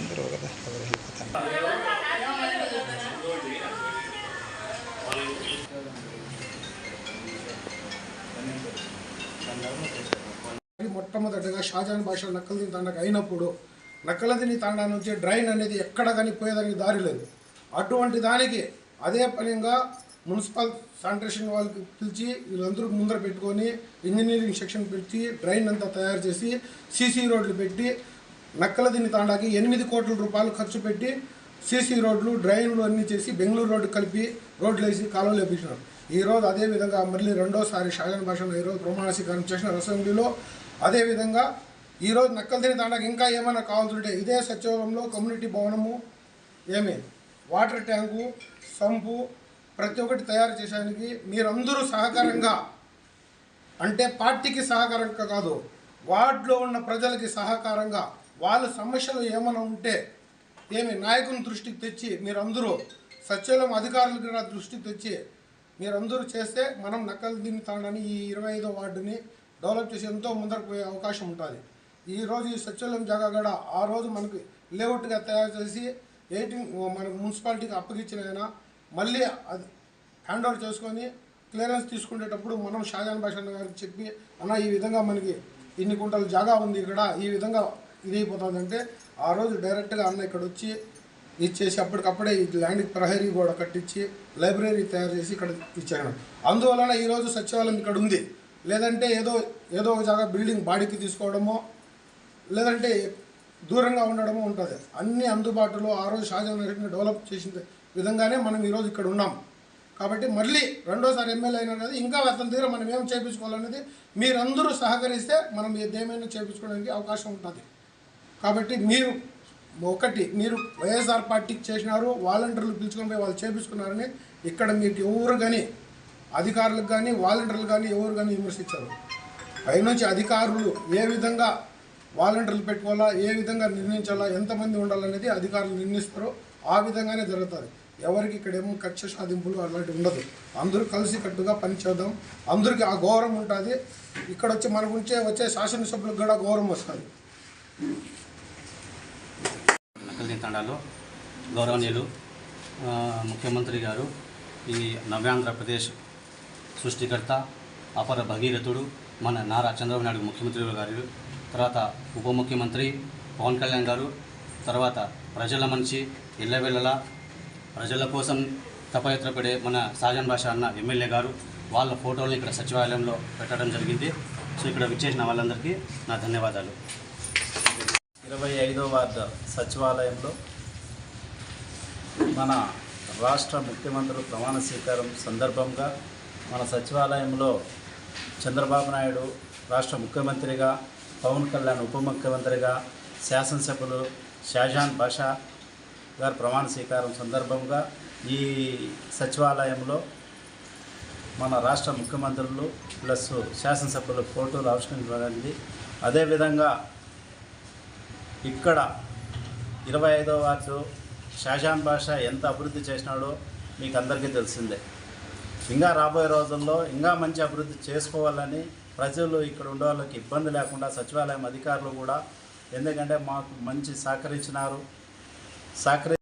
అందరూ కదా ఎవరు వెళ్ళిపోతారు మొట్టమొదటిగా షాజహాన్ భాష నక్కలదిని తాండకు అయినప్పుడు నక్కలదిని తాండా నుంచి డ్రైన్ అనేది ఎక్కడ కానీ పోయేదానికి దారి లేదు. అటువంటి దానికి అదే పనిగా మున్సిపల్ శానిటేషన్ వాళ్ళకి పిలిచి వీళ్ళందరూ ముందర పెట్టుకొని ఇంజనీరింగ్ సెక్షన్ పెట్టి డ్రైన్ అంతా తయారు చేసి సీసీ రోడ్లు పెట్టి నక్కలదిని తాండాకి ఎనిమిది కోట్ల రూపాయలు ఖర్చు పెట్టి సీసీ రోడ్లు డ్రైన్లు అన్నీ చేసి బెంగళూరు రోడ్డు కలిపి రోడ్లు వేసి కాలువలు వేపించినారు. ఈరోజు అదేవిధంగా మళ్ళీ రెండోసారి షాజన్ భాషను ఈరోజు ప్రమాణ స్వీకారం చేసిన అసెంబ్లీలో అదేవిధంగా ఈరోజు నక్కలదిని తాండాకి ఇంకా ఏమైనా కావాల్సి ఇదే సచివాలయంలో కమ్యూనిటీ భవనము ఏమి వాటర్ ట్యాంకు సంపు ప్రతి ఒక్కటి తయారు చేసేదానికి మీరందరూ సహకారంగా అంటే పార్టీకి సహకారంగా కాదు వార్డులో ఉన్న ప్రజలకి సహకారంగా వాళ్ళ సమస్యలు ఏమైనా ఉంటే ఏమి నాయకుని దృష్టికి తెచ్చి మీరందరూ సచివాలయం అధికారులకు కూడా దృష్టికి తెచ్చి మీరందరూ చేస్తే మనం నక్కలు దీన్ని ఈ ఇరవై ఐదో వార్డుని డెవలప్ చేసి ఎంతో ముందరకు పోయే అవకాశం ఉంటుంది. ఈరోజు ఈ సచివాలయం జాగా కూడా ఆ రోజు మనకి లేఅవుట్గా తయారు చేసి ఎయిటీన్ మనకు మున్సిపాలిటీకి అప్పగించిన ఆయన మళ్ళీ అది హ్యాండ్ ఓవర్ చేసుకొని క్లియరెన్స్ తీసుకునేటప్పుడు మనం షాజాన్ భాష గారికి చెప్పి అన్న ఈ విధంగా మనకి ఇన్ని కుంటల జాగా ఉంది ఇక్కడ ఈ విధంగా ఇది ఆ రోజు డైరెక్ట్గా అన్న ఇక్కడ వచ్చి ఇచ్చేసి అప్పటికప్పుడే ఈ ల్యాండ్కి ప్రహరీ గోడ కట్టించి లైబ్రరీ తయారు చేసి ఇక్కడ ఇచ్చాను. అందువలన ఈరోజు సచివాలయం ఇక్కడ ఉంది. లేదంటే ఏదో ఏదో ఒక జాగా బిల్డింగ్ బాడీకి తీసుకోవడమో లేదంటే దూరంగా ఉండడమో ఉంటుంది. అన్ని అందుబాటులో ఆ రోజు షాజహాన్ డెవలప్ చేసిన విధంగానే మనం ఈరోజు ఇక్కడ ఉన్నాం. కాబట్టి మళ్ళీ రెండోసారి ఎమ్మెల్యే అయినా కదా ఇంకా అతని దగ్గర మనం ఏం చేయించుకోవాలనేది మీరందరూ సహకరిస్తే మనం ఏదేమైనా చేయించుకోవడానికి అవకాశం ఉంటుంది. కాబట్టి మీరు ఒకటి మీరు వైఎస్ఆర్ పార్టీకి చేసినారు వాలంటీర్లు పిలుచుకొని పోయి వాళ్ళు చేపించుకున్నారని ఇక్కడ మీకు ఎవరు కానీ అధికారులకు కానీ వాలంటీర్లు కానీ ఎవరు కానీ విమర్శించారు. పైనుంచి అధికారులు ఏ విధంగా వాలంటీర్లు పెట్టుకోవాలా ఏ విధంగా నిర్ణయించాలా ఎంతమంది ఉండాలనేది అధికారులు నిర్ణయిస్తారో ఆ విధంగానే జరుగుతుంది. ఎవరికి ఇక్కడ ఏమో కక్ష సాధింపులు అలాంటివి ఉండదు. అందరూ కలిసి కట్టుగా పనిచేద్దాం అందరికీ ఆ గౌరవం ఉంటుంది. ఇక్కడ వచ్చి మన గురించే వచ్చే శాసనసభ్యులకు కూడా గౌరవం వస్తుంది. నకల్ని తండాలో గౌరవనీయులు ముఖ్యమంత్రి గారు ఈ నవ్యాంధ్రప్రదేశ్ సృష్టికర్త అపర భగీరథుడు మన నారా చంద్రబాబు నాయుడు ముఖ్యమంత్రి గారు తర్వాత ఉప ముఖ్యమంత్రి పవన్ కళ్యాణ్ గారు తర్వాత ప్రజల మనిషి ఇళ్ళవెళ్ళలా ప్రజల కోసం తపయత్రపడే మన సాజన్ భాష అన్న ఎమ్మెల్యే గారు వాళ్ళ ఫోటోలను ఇక్కడ సచివాలయంలో పెట్టడం జరిగింది. సో ఇక్కడ విచ్చేసిన వాళ్ళందరికీ నా ధన్యవాదాలు. ఇరవై ఐదో వార్డు సచివాలయంలో మన రాష్ట్ర ముఖ్యమంత్రులు ప్రమాణ స్వీకారం సందర్భంగా మన సచివాలయంలో చంద్రబాబు నాయుడు రాష్ట్ర ముఖ్యమంత్రిగా పవన్ కళ్యాణ్ ఉప ముఖ్యమంత్రిగా శాసనసభ్యులు షాజాన్ బాషా గారు ప్రమాణ స్వీకారం సందర్భంగా ఈ సచివాలయంలో మన రాష్ట్ర ముఖ్యమంత్రులు ప్లస్ శాసనసభ్యుల ఫోటోలు ఆవిష్కరించబడింది అదేవిధంగా ఇక్కడ ఇరవై ఐదో వార్డు షాజాన్ బాషా ఎంత అభివృద్ధి చేసినాడో మీకు అందరికీ తెలిసిందే. ఇంకా రాబోయే రోజుల్లో ఇంకా మంచి అభివృద్ధి చేసుకోవాలని ప్రజలు ఇక్కడ ఉండే వాళ్ళకి ఇబ్బంది లేకుండా సచివాలయం అధికారులు కూడా ఎందుకంటే మాకు మంచి సహకరించినారు. సహకరి